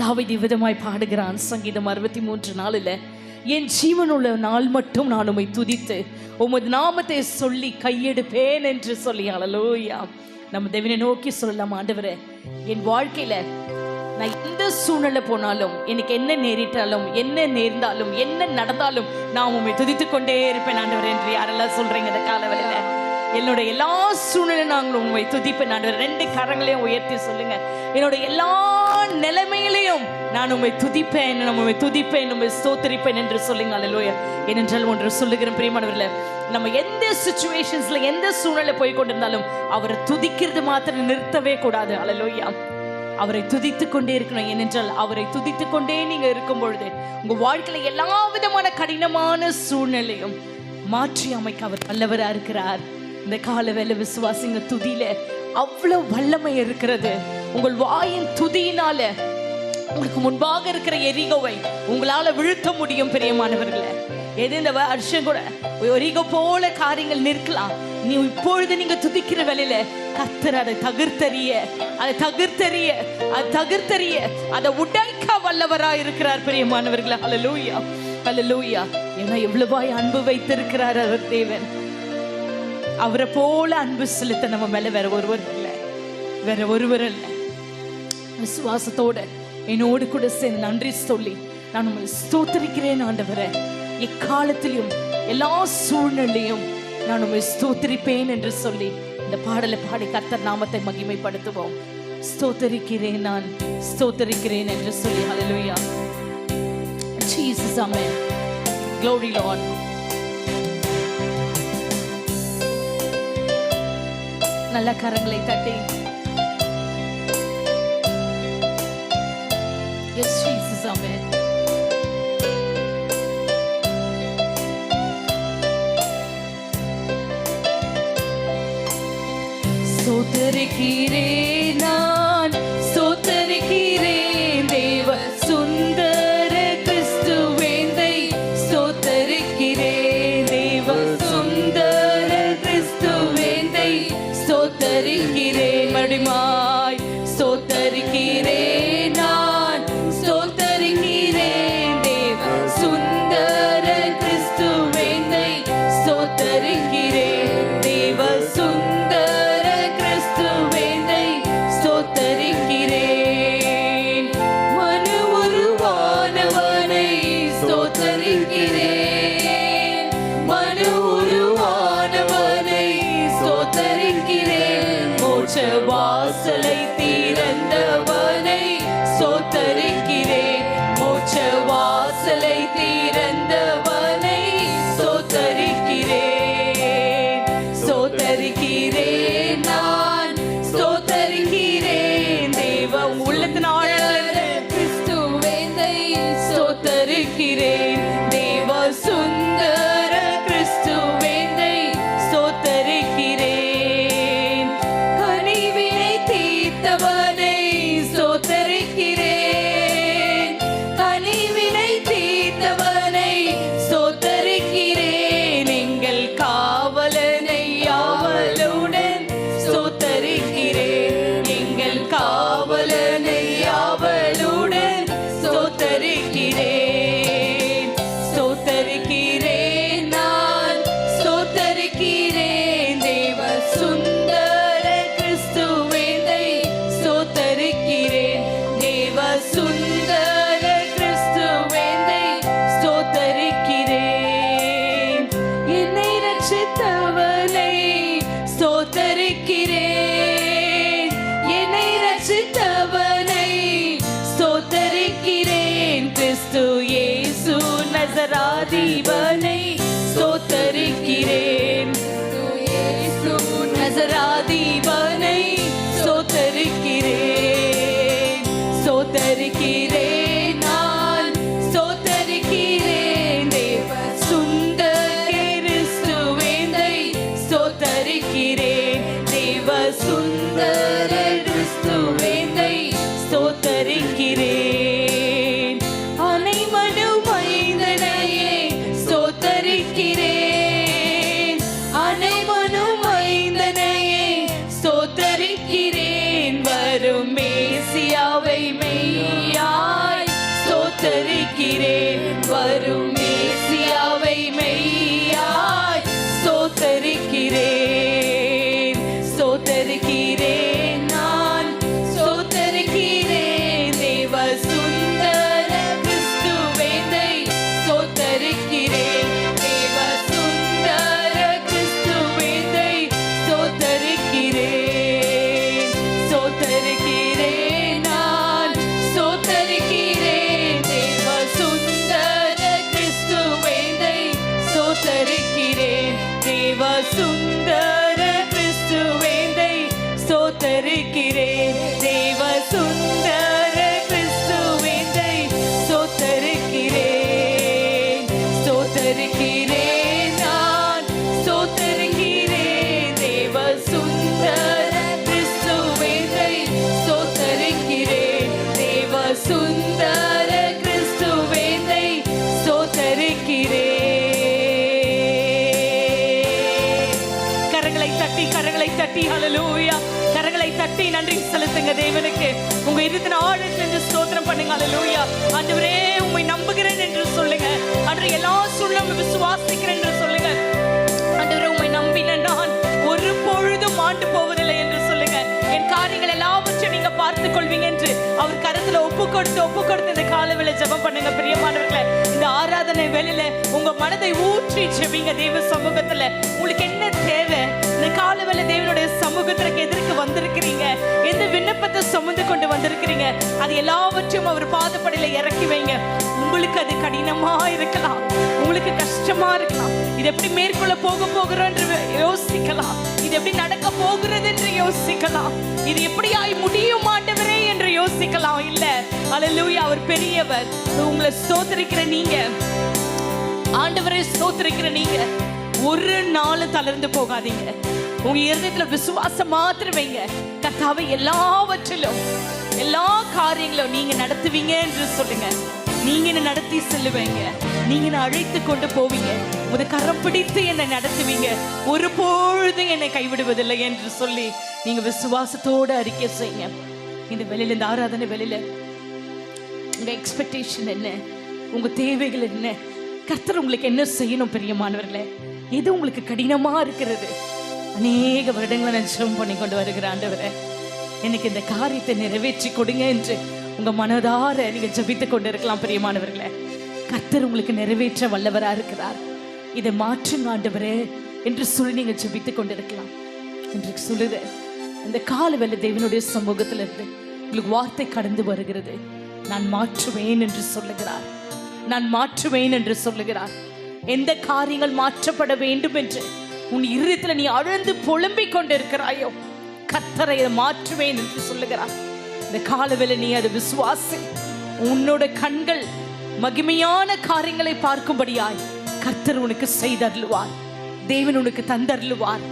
தாவிதி விதமாய் பாடுகிறான். சங்கீதம் அறுபத்தி மூன்று நாளில் என் ஜீவனுள்ள நாள் மட்டும் நான் உம்மை துதித்து உமது நாமத்தை சொல்லி கையெடுப்பேன் என்று சொல்லி அழலோயா நம்ம தேவனை நோக்கி சொல்லலாம் ஆண்டவரே. என் வாழ்க்கையில நான் எந்த சூழ்நிலை போனாலும் எனக்கு என்ன நேரிட்டாலும் என்ன நேர்ந்தாலும் என்ன நடந்தாலும் நான் உண்மை துதித்து கொண்டே இருப்பேன் ஆண்டவர் என்று யாரெல்லாம் சொல்றீங்க இந்த காலவெளியில என்னோட எல்லா சூழ்நிலை நாங்கள் உண்மை துதிப்பேன். நான் ரெண்டு கரங்களையும் உயர்த்தி சொல்லுங்க. என்னோட எல்லா நிலைமையிலையும் நான் உண்மை துதிப்பேன் நான் உண்மை துதிப்பேன் உண்மை ஸ்தோத்தரிப்பேன் என்று சொல்லுங்க. அலலோயா ஏனென்றால் ஒன்று சொல்லுகிறேன் பிரியமானவர்களே நம்ம எந்த சுச்சுவேஷன்ஸ்ல எந்த சூழ்நிலை போய் கொண்டிருந்தாலும் அவரை துதிக்கிறது மாத்திரம் நிறுத்தவே கூடாது. அலலோயா அவரை துதித்து கொண்டே இருக்கணும். ஏனென்றால் அவரை துதித்து கொண்டே நீங்க இருக்கும் பொழுது உங்க வாழ்க்கையில எல்லா விதமான கடினமான சூழ்நிலையும் மாற்றி அமைக்க அவர் நல்லவராக இருக்கிறார். இந்த கால வேலை விசுவாசிங்க துதியில அவ்வளவு வல்லமை இருக்கிறது. உங்கள் வாயின் துதியினால உங்களுக்கு முன்பாக இருக்கிற எரிகோவை உங்களால விழுத்த முடியும் பிரியமானவர்களே. எது இந்த வருஷம் கூட எரிகோ போல காரியங்கள் நிற்கலாம். நீ இப்பொழுது நீங்க துதிக்கிற வேலையில கத்தர் அதை தகர்த்தறிய அதை தகர்த்தறிய அதை தகர்த்தறிய அதை உடைக்க வல்லவரா இருக்கிறார் பிரியமானவர்களே. அல்லலூயா அல்லலூயா ஏன்னா எவ்வளவாய் அன்பு வைத்திருக்கிறார் அவர் தேவன். அவரை போல அன்பு செலுத்த நம்ம மேல வேற ஒருவர் இல்லை. வேற ஒருவர் இல்லை. விசுவாசத்தோட என்னோடு கூட சேர்ந்து நன்றி சொல்லி நான் உங்களை ஸ்தோத்தரிக்கிறேன் ஆண்டவரே. எக்காலத்திலும் எல்லா சூழ்நிலையும் நான் உங்களை ஸ்தோத்திரிப்பேன் என்று சொல்லி இந்த பாடலை பாடி கர்த்தர் நாமத்தை மகிமைப்படுத்துவோம். ஸ்தோத்தரிக்கிறேன் நான் ஸ்தோத்தரிக்கிறேன் என்று சொல்லி அலலுயா Jesus amen. Glory lord. நல்ல கரங்களை தட்டி Yes, Jesus, amen. ஸ்தோத்தரிக்கிறேன் வாசலை தீரந்தவனை சோத்தரிக்கிறேன். மோட்ச வாசலை தீரந்தவனை சோத்தரிக்கிறேன். சோத்தரிக்கிறேன் நான். மெய்யாய் சோத்தரிக்கிறேன் வரும் தட்டி ஹalleluya கரங்களை தட்டி நன்றி செலுத்துங்க தேவனுக்கு. உங்க இருதயத்தின் ஆழத்திலிருந்து ஸ்தோத்திரம் பண்ணுங்க ஹalleluya ஆண்டவரே உம்மை நம்புகிறேன் என்று சொல்லுங்க. ஆண்டவரே எல்லா சூழ்நிலையும் விசுவாசிக்கிறேன் என்று சொல்லுங்க. ஆண்டவரே உண்மை நம்பின நான் ஒரு பொழுதும் ஆண்டு போவதில்லை என்று சொல்லுங்க. என் காரியங்கள் எல்லாவற்றையும் நீங்க பார்த்துக் கொள்வீங்க என்று அவர் கருத்துல ஒப்பு கொடுத்து ஒப்பு கொடுத்து இந்த காலவில ஜபம் பண்ணுங்க பிரியமானவர்களை. இந்த ஆராதனை வெளியில உங்க மனதை ஊற்றி ஜெபிங்க தெய்வ சமூகத்துல. உங்களுக்கு என்ன தேவை? இந்த காலவேளை தேவனுடைய சமூகத்திற்கு எதிர்க்கு வந்திருக்கிறீங்க. எந்த விண்ணப்பத்தை சுமந்து கொண்டு வந்திருக்கிறீங்க? அது எல்லாவற்றையும் அவர் பாதப்படையில இறக்கி வைங்க. உங்களுக்கு அது கடினமா இருக்கலாம். உங்களுக்கு கஷ்டமா இருக்கலாம். இது எப்படி மேற்கொள்ள போக போகிறோம் என்று யோசிக்கலாம். இது எப்படி நடக்க போகிறது என்று யோசிக்கலாம். இது எப்படியாய் முடியும் மாட்டவரே என்று யோசிக்கலாம். இல்ல. அலலூயா அவர் பெரியவர். உங்களை சோதரிக்கிற நீங்க. ஆண்டவரை ஸ்தோத்திரிக்கிற நீங்க. ஒரு நாள் தளர்ந்து போகாதீங்க. உங்க இருதயத்துல விசுவாசம் மாத்திரம் வைங்க. கத்தாவை எல்லாவற்றிலும் எல்லா காரியங்களும் நீங்க நடத்துவீங்க என்று சொல்லுங்க. நீங்க என்ன நடத்தி செல்லுவீங்க. நீங்க என்ன அழைத்து கொண்டு போவீங்க. உத கரம் பிடித்து என்னை நடத்துவீங்க. ஒரு பொழுதும் என்னை கைவிடுவதில்லை என்று சொல்லி நீங்க விசுவாசத்தோட அறிக்கை செய்யுங்க. இந்த வெளியில இந்த ஆராதனை வெளியில உங்க எக்ஸ்பெக்டேஷன் என்ன? உங்க தேவைகள் என்ன? கர்த்தர் உங்களுக்கு என்ன செய்யணும் பெரியமானவர்களே? எது உங்களுக்கு கடினமா இருக்கிறது? அநேக வருடங்களை நான் ஜெபம் பண்ணி கொண்டு வருகிற ஆண்டவரே எனக்கு இந்த காரியத்தை நிறைவேற்றி கொடுங்க என்று உங்க மனதார நீங்க ஜபித்து கொண்டு இருக்கலாம் பிரியமானவர்களே. கர்த்தர் உங்களுக்கு நிறைவேற்ற வல்லவரா இருக்கிறார். இதை மாற்றுங்க ஆண்டவரே என்று சொல்லி நீங்க ஜபித்து கொண்டு இருக்கலாம் என்று சொல்லுது இந்த கால வேலை தேவனுடைய சமூகத்துல இருந்து உங்களுக்கு வார்த்தை கடந்து வருகிறது. நான் மாற்றுவேன் என்று சொல்லுகிறார். நான் மாற்றுவேன் என்று சொல்லுகிறார். எந்த காரியங்கள் மாற்றப்பட வேண்டும் என்று உன் இருதயத்துல நீ அழுந்து புலம்பிக் கொண்டிருக்கிறாயோ கத்தரை மாற்றுவேன் என்று சொல்லுகிறார். இந்த காலவேளை நீ அதை விசுவாசி உன்னோட கண்கள் மகிமையான காரியங்களை பார்க்கும்படியாய் கர்த்தர் உனக்கு செய்தருளுவார். தேவன் உனக்கு தந்தருளுவார்.